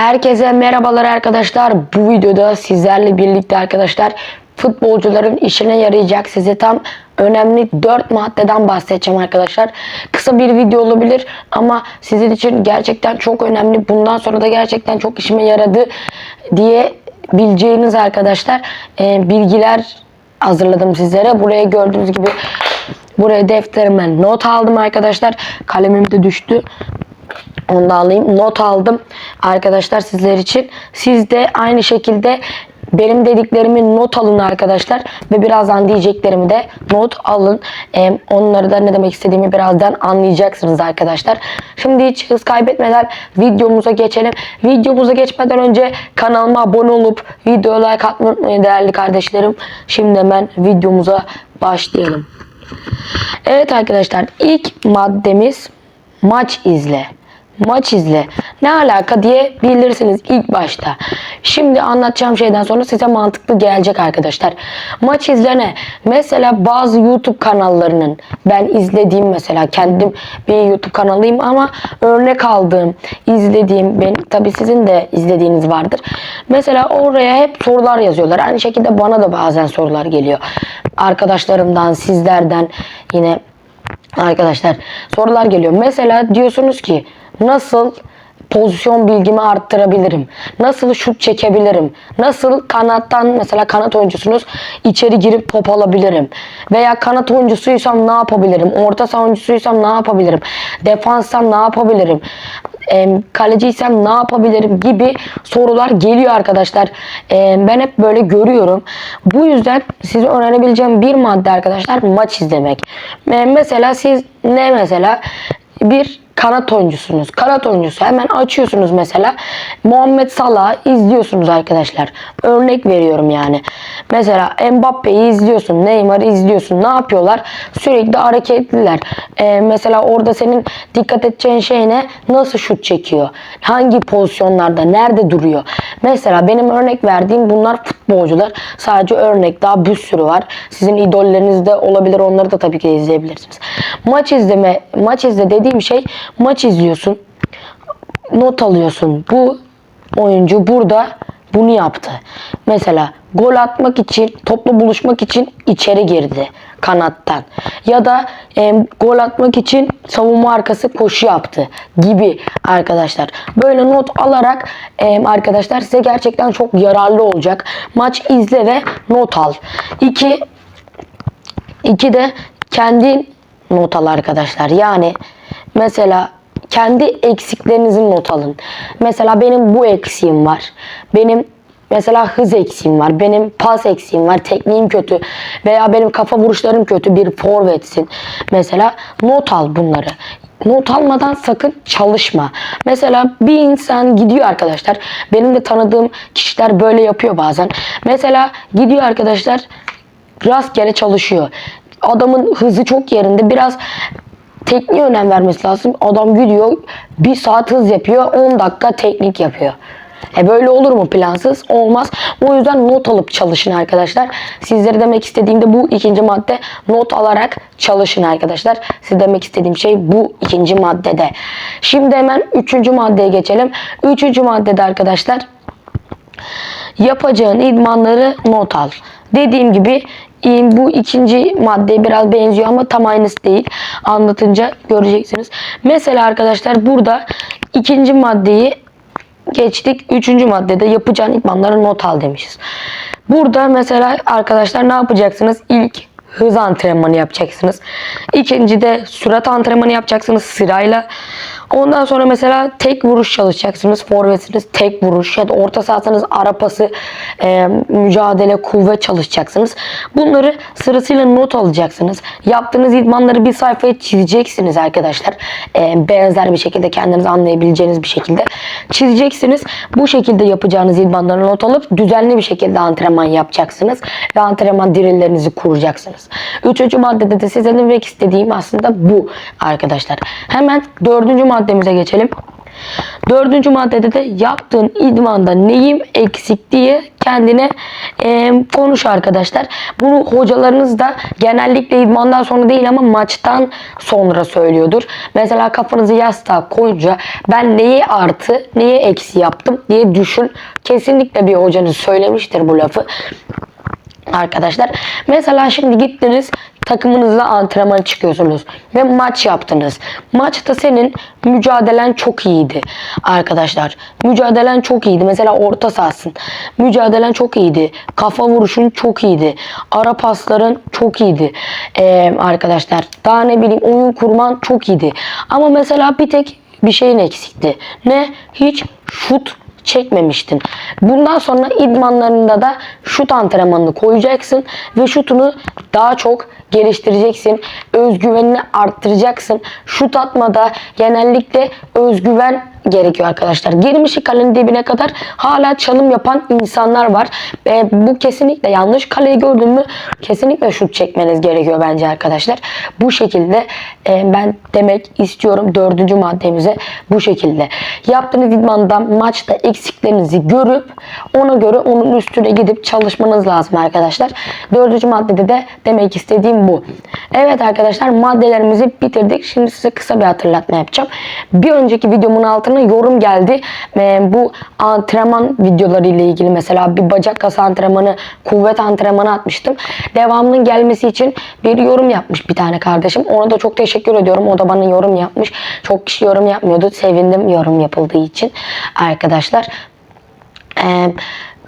Herkese merhabalar arkadaşlar. Bu videoda sizlerle birlikte arkadaşlar futbolcuların işine yarayacak size tam önemli 4 maddeden bahsedeceğim arkadaşlar. Kısa bir video olabilir ama sizin için gerçekten çok önemli. Bundan sonra da gerçekten çok işime yaradı diye bileceğiniz arkadaşlar e, bilgiler hazırladım sizlere. Buraya gördüğünüz gibi buraya defterime not aldım arkadaşlar. Kalemim de düştü. Onu da alayım. Not aldım arkadaşlar sizler için. Siz de aynı şekilde benim dediklerimi not alın arkadaşlar. Ve birazdan diyeceklerimi de not alın. Ee, onları da ne demek istediğimi birazdan anlayacaksınız arkadaşlar. Şimdi hiç hız kaybetmeden videomuza geçelim. Videomuza geçmeden önce kanalıma abone olup videoya like atmayı unutmayın değerli kardeşlerim. Şimdi hemen videomuza başlayalım. Evet arkadaşlar ilk maddemiz maç izle. Maç izle. Ne alaka diye bilirsiniz ilk başta. Şimdi anlatacağım şeyden sonra size mantıklı gelecek arkadaşlar. Maç izle ne? Mesela bazı YouTube kanallarının ben izlediğim mesela kendim bir YouTube kanalıyım ama örnek aldığım, izlediğim ben tabii sizin de izlediğiniz vardır. Mesela oraya hep sorular yazıyorlar. Aynı şekilde bana da bazen sorular geliyor. Arkadaşlarımdan, sizlerden yine Arkadaşlar sorular geliyor. Mesela diyorsunuz ki nasıl pozisyon bilgimi arttırabilirim? Nasıl şut çekebilirim? Nasıl kanattan mesela kanat oyuncusunuz içeri girip top alabilirim? Veya kanat oyuncusuysam ne yapabilirim? Orta saha oyuncusuysam ne yapabilirim? Defanssam ne yapabilirim? Em, kaleciysem ne yapabilirim gibi sorular geliyor arkadaşlar. Em, ben hep böyle görüyorum. Bu yüzden size öğrenebileceğim bir madde arkadaşlar maç izlemek. Em, mesela siz ne mesela bir Kanat oyuncusu hemen açıyorsunuz mesela. Muhammed Salah izliyorsunuz arkadaşlar. Örnek veriyorum yani. Mesela Mbappe'yi izliyorsun. Neymar'ı izliyorsun. Ne yapıyorlar? Sürekli hareketliler. Ee, mesela orada senin dikkat edeceğin şey ne? Nasıl şut çekiyor? Hangi pozisyonlarda? Nerede duruyor? Mesela benim örnek verdiğim bunlar futbolcular. Sadece örnek. Daha bir sürü var. Sizin idolleriniz de olabilir. Onları da tabii ki de izleyebilirsiniz. Maç izleme, maç izle dediğim şey maç izliyorsun. Not alıyorsun. Bu oyuncu burada bunu yaptı. Mesela gol atmak için, topla buluşmak için içeri girdi kanattan. Ya da e, gol atmak için savunma arkası koşu yaptı gibi arkadaşlar. Böyle not alarak e, arkadaşlar size gerçekten çok yararlı olacak. Maç izle ve not al. İki, iki de kendi not al arkadaşlar. Yani mesela kendi eksiklerinizi not alın. Mesela benim bu eksiğim var. Benim mesela hız eksiğim var. Benim pas eksiğim var. Tekniğim kötü. Veya benim kafa vuruşlarım kötü. Bir forvetsin. Mesela not al bunları. Not almadan sakın çalışma. Mesela bir insan gidiyor arkadaşlar. Benim de tanıdığım kişiler böyle yapıyor bazen. Mesela gidiyor arkadaşlar rastgele çalışıyor. Adamın hızı çok yerinde. Biraz tekniğe önem vermesi lazım. Adam gidiyor bir saat hız yapıyor 10 dakika teknik yapıyor. E böyle olur mu plansız? Olmaz. O yüzden not alıp çalışın arkadaşlar. Sizlere demek istediğim de bu ikinci madde not alarak çalışın arkadaşlar. Size demek istediğim şey bu ikinci maddede. Şimdi hemen üçüncü maddeye geçelim. Üçüncü maddede arkadaşlar yapacağın idmanları not al. Dediğim gibi bu ikinci maddeye biraz benziyor ama tam aynısı değil. Anlatınca göreceksiniz. Mesela arkadaşlar burada ikinci maddeyi geçtik. Üçüncü maddede yapacağın idmanları not al demişiz. Burada mesela arkadaşlar ne yapacaksınız? İlk hız antrenmanı yapacaksınız. İkinci de sürat antrenmanı yapacaksınız sırayla. Ondan sonra mesela tek vuruş çalışacaksınız. Forvetsiniz tek vuruş ya da orta sahasanız ara pası, e, mücadele, kuvvet çalışacaksınız. Bunları sırasıyla not alacaksınız. Yaptığınız idmanları bir sayfaya çizeceksiniz arkadaşlar. E, benzer bir şekilde kendiniz anlayabileceğiniz bir şekilde çizeceksiniz. Bu şekilde yapacağınız idmanları not alıp düzenli bir şekilde antrenman yapacaksınız. Ve antrenman dirillerinizi kuracaksınız. Üçüncü maddede de size demek istediğim aslında bu arkadaşlar. Hemen dördüncü maddemize geçelim. Dördüncü maddede de yaptığın idmanda neyim eksik diye kendine e, konuş arkadaşlar. Bunu hocalarınız da genellikle idmandan sonra değil ama maçtan sonra söylüyordur. Mesela kafanızı yastığa koyunca ben neyi artı neyi eksi yaptım diye düşün. Kesinlikle bir hocanız söylemiştir bu lafı. Arkadaşlar mesela şimdi gittiniz takımınızla antrenmana çıkıyorsunuz ve maç yaptınız. Maçta senin mücadelen çok iyiydi arkadaşlar. Mücadelen çok iyiydi. Mesela orta sahasın. Mücadelen çok iyiydi. Kafa vuruşun çok iyiydi. Ara pasların çok iyiydi. Ee, arkadaşlar daha ne bileyim oyun kurman çok iyiydi. Ama mesela bir tek bir şeyin eksikti. Ne? Hiç şut çekmemiştin. Bundan sonra idmanlarında da şut antrenmanını koyacaksın ve şutunu daha çok geliştireceksin. Özgüvenini arttıracaksın. Şut atmada genellikle özgüven gerekiyor arkadaşlar. Girmişi kalenin dibine kadar hala çalım yapan insanlar var. Ve bu kesinlikle yanlış. Kaleyi gördün mü kesinlikle şut çekmeniz gerekiyor bence arkadaşlar. Bu şekilde e, ben demek istiyorum dördüncü maddemize bu şekilde. Yaptığınız idmandan maçta eksiklerinizi görüp ona göre onun üstüne gidip çalışmanız lazım arkadaşlar. Dördüncü maddede de demek istediğim bu. Evet arkadaşlar maddelerimizi bitirdik. Şimdi size kısa bir hatırlatma yapacağım. Bir önceki videomun altına yorum geldi. Ve bu antrenman videoları ile ilgili mesela bir bacak kası antrenmanı, kuvvet antrenmanı atmıştım. Devamının gelmesi için bir yorum yapmış bir tane kardeşim. Ona da çok teşekkür ediyorum. O da bana yorum yapmış. Çok kişi yorum yapmıyordu. Sevindim yorum yapıldığı için arkadaşlar. Eee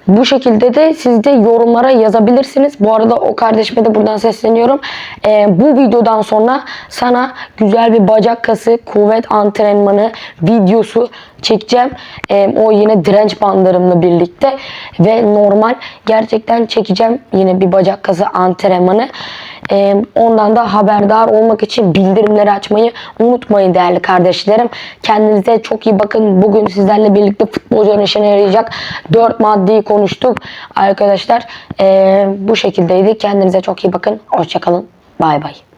bu şekilde de siz de yorumlara yazabilirsiniz. Bu arada o kardeşime de buradan sesleniyorum. Ee, bu videodan sonra sana güzel bir bacak kası kuvvet antrenmanı videosu çekeceğim. Ee, o yine direnç bandlarımla birlikte ve normal gerçekten çekeceğim yine bir bacak kası antrenmanı. Ee, ondan da haberdar olmak için bildirimleri açmayı unutmayın değerli kardeşlerim. Kendinize çok iyi bakın. Bugün sizlerle birlikte futbolcuların işine yarayacak 4 maddeyi konuştuk. Arkadaşlar ee, bu şekildeydi. Kendinize çok iyi bakın. Hoşçakalın. Bay bay.